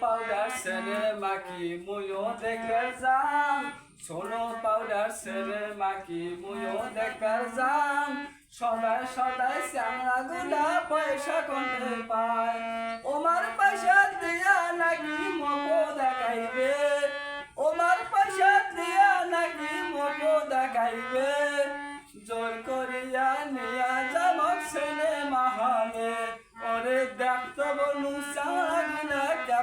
Powder সেরে মাকি মুয়ো দেখে যাম সোনো পাউডার সেরে মাকি মুয়ো দেখে যাম সদায় সদায় শ্যামলা গুলা পয়সা কোনে পায়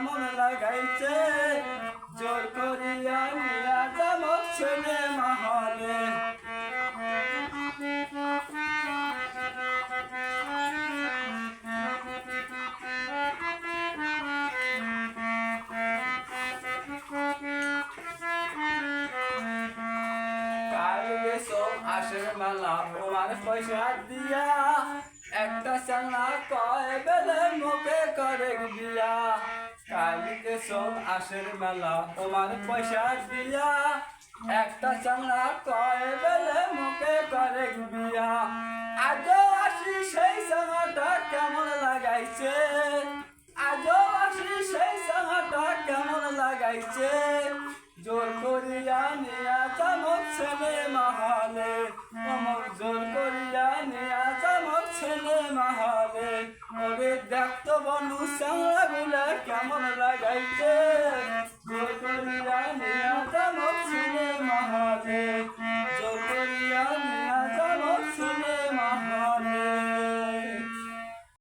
কেমন লাগাইছে? জোর করিয়া নিয়া যাবক সিনেমা হলে। কাল গেছো আশের মেলা, তোমার পয়সা দিয়া একটা চালা কয় বেলে মুখে করে দিয়া। গেছো আশের মেলা, তোমার পয়সা দিয়া একটা চালা কয় বেলে মুখে করে দিয়া আজও আসি সেই চালাটা কেমন লাগাইছে? আজও আসি সেই চালাটা কেমন লাগাইছে? জোর করিয়া নিয়া চামক ছেলে মহালে, অমর জোর করিয়া নিয়া চামক ছেলে মহালে। ওরে দেখতো বন্ধু চাংলা গুলা কেমন লাগাইছে